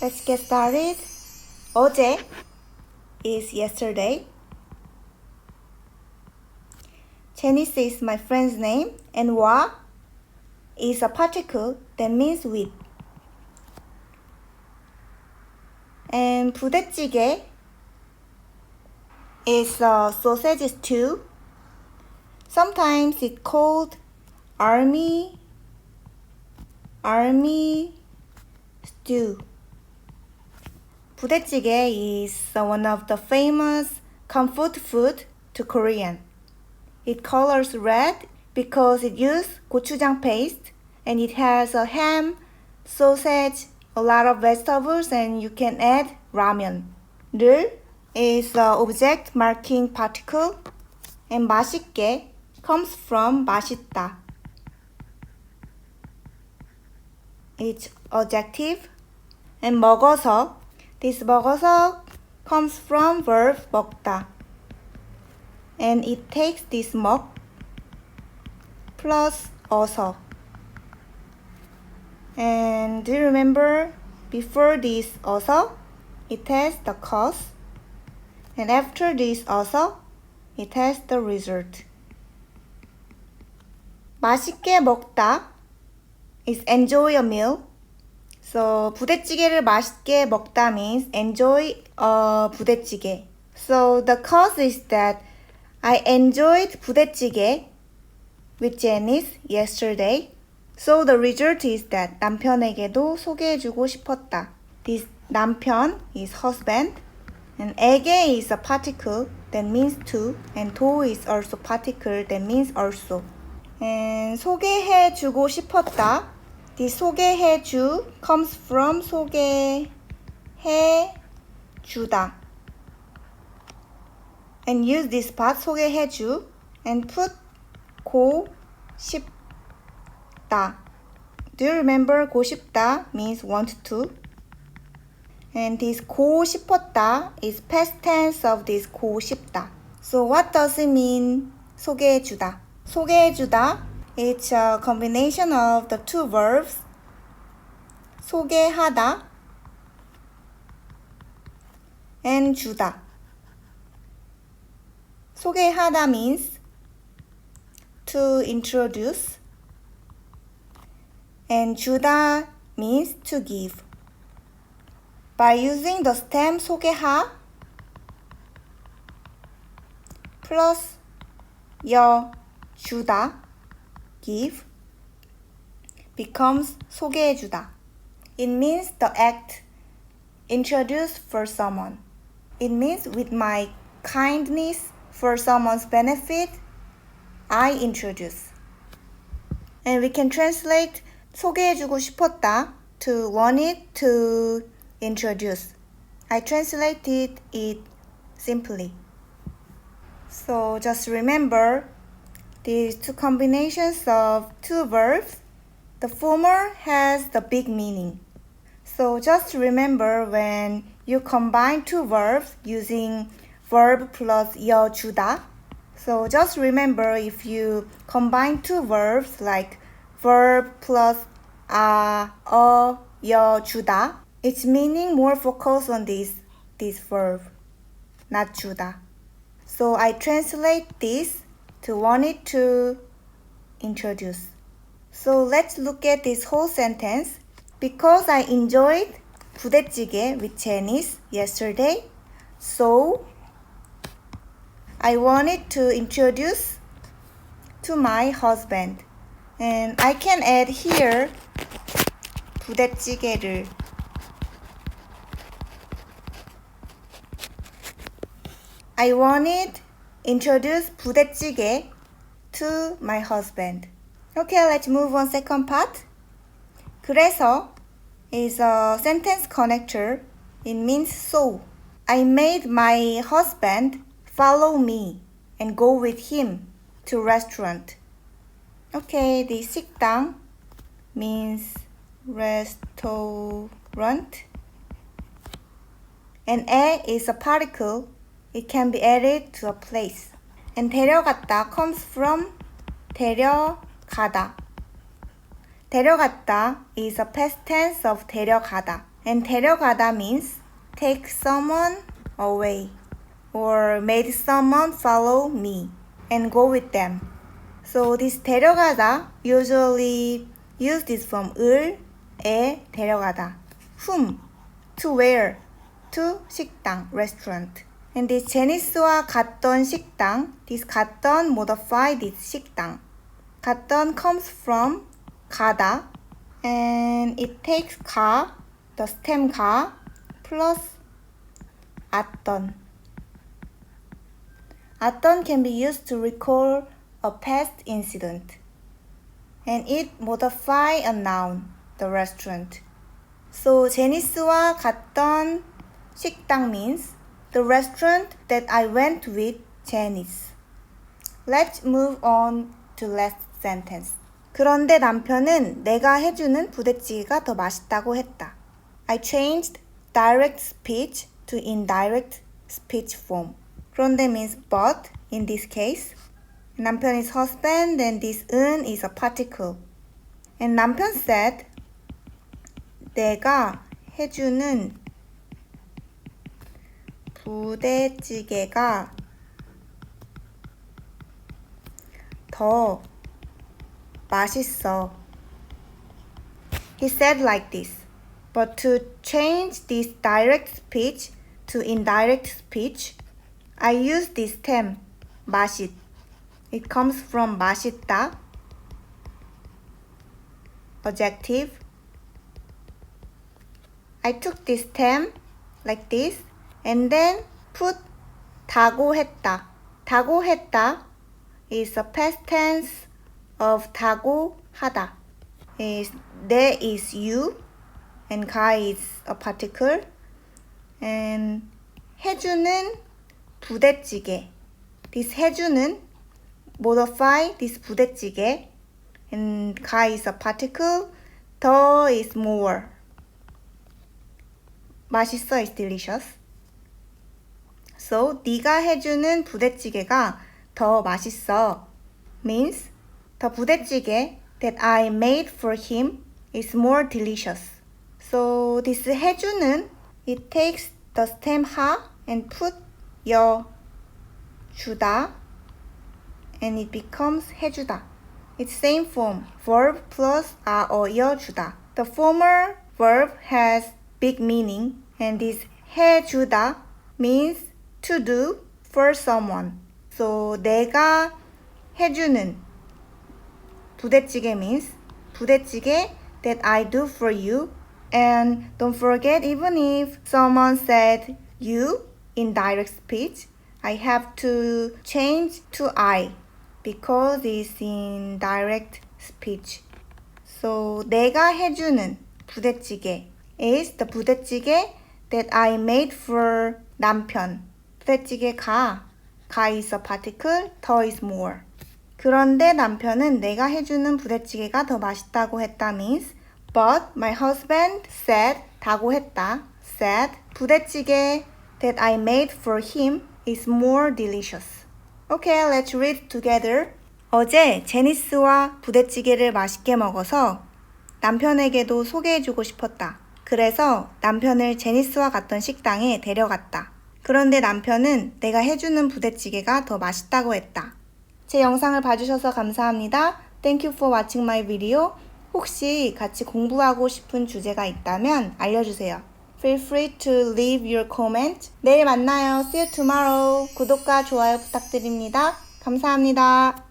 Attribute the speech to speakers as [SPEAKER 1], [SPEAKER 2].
[SPEAKER 1] Let's get started. 어제 is yesterday. Janice is my friend's name, and wa is a particle that means with. And 부대찌개 is a sausage stew. Sometimes it's called army army stew. 부대찌개 is one of the famous comfort food to Korean. It colors red because it uses gochujang paste and it has a ham, sausage, a lot of vegetables and you can add ramen. 를 is the object marking particle and 맛있게 comes from 맛있다. It's adjective and 먹어서 this 먹어서 comes from verb 먹다 and it takes this 먹 plus 어서 and do you remember before this 어서 it has the cause and after this 어서 it has the result 맛있게 먹다 is enjoy a meal So 부대찌개를 맛있게 먹다 means enjoy a 부대찌개. So the cause is that I enjoyed 부대찌개 with Janice yesterday. So the result is that 남편에게도 소개해주고 싶었다. This 남편 is husband and 에게 is a particle that means to and 도 is also particle that means also. And 소개해주고 싶었다. The 소개해 주 comes from 소개해 주다. And use this part 소개해 주 and put 고 싶다. Do you remember 고 싶다 means want to? And this 고 싶었다 is past tense of this 고 싶다. So what does it mean 소개해 주다? 소개해 주다 It's a combination of the two verbs 소개하다 and 주다. 소개하다 means to introduce and 주다 means to give. By using the stem 소개하 plus 여 주다 give becomes 소개해주다. It means the act introduce for someone. It means with my kindness for someone's benefit, I introduce. And we can translate 소개해주고 싶었다 to wanted to introduce. I translated it simply. So just remember these two combinations of two verbs, the former has the big meaning. So just remember when you combine two verbs using verb plus 여 주다. So just remember if you combine two verbs like verb plus 아, 어, 여 주다, its meaning more focus on this this verb, not 주다. So I translate this to wanted to introduce. So let's look at this whole sentence. Because I enjoyed 부대찌개 with Janice yesterday, so I wanted to introduce to my husband. And I can add here 부대찌개를 I wanted introduce 부대찌개 to my husband. Okay, let's move on second part. 그래서 is a sentence connector. It means so. I made my husband follow me and go with him to restaurant. Okay, the 식당 means restaurant. And 에 is a particle it can be added to a place. And 데려갔다 comes from 데려가다. 데려갔다 is a past tense of 데려가다. And 데려가다 means take someone away or made someone follow me and go with them. So this 데려가다 usually use this from 을, 에 데려가다. whom, to where, to 식당, restaurant. And this 제니스와 갔던 식당, this 갔던 modify this 식당. 갔던 comes from 가다 and it takes 가, the stem 가 plus 왔던. 왔던 can be used to recall a past incident. And it modify a noun, the restaurant. So 제니스와 갔던 식당 means the restaurant that I went with Janice. Let's move on to last sentence. 그런데 남편은 내가 해주는 부대찌개가 더 맛있다고 했다. I changed direct speech to indirect speech form. 그런데 means but in this case. 남편 is husband and this 은 is a particle. And 남편 said 내가 해주는 부대찌개가 더 맛있어. He said like this. But to change this direct speech to indirect speech, I use this term 맛있. It comes from 맛있다, adjective. I took this term like this and then put 다고 했다. 다고 했다 is a past tense of 다고 하다. Is there is you and 가 is a particle and 해주는 부대찌개. This 해주는 modify this 부대찌개 and 가 is a particle 더 is more. 맛있어 is delicious. So 네가 해주는 부대찌개가 더 맛있어 means the 부대찌개 that I made for him is more delicious. So this 해주는 it takes the stem 하 and put 여 주다 and it becomes 해주다. It's same form verb plus 아 어여 주다. The former verb has big meaning and this 해주다 means to do for someone. So 내가 해주는 부대찌개 means 부대찌개 that I do for you. And don't forget, even if someone said you in direct speech, I have to change to I because it's in direct speech. So 내가 해주는 부대찌개 is the 부대찌개 that I made for 남편. 부대찌개 가. 가 a particle, 더 is more. 그런데 남편은 내가 해주는 부대찌개가 더 맛있다고 했다 means But my husband said 다고 했다 said 부대찌개 that I made for him is more delicious. Okay, let's read together. 어제 제니스와 부대찌개를 맛있게 먹어서 남편에게도 소개해주고 싶었다. 그래서 남편을 제니스와 갔던 식당에 데려갔다. 그런데 남편은 내가 해주는 부대찌개가 더 맛있다고 했다. 제 영상을 봐주셔서 감사합니다. Thank you for watching my video. 혹시 같이 공부하고 싶은 주제가 있다면 알려주세요. Feel free to leave your comment. 내일 만나요. See you tomorrow. 구독과 좋아요 부탁드립니다. 감사합니다.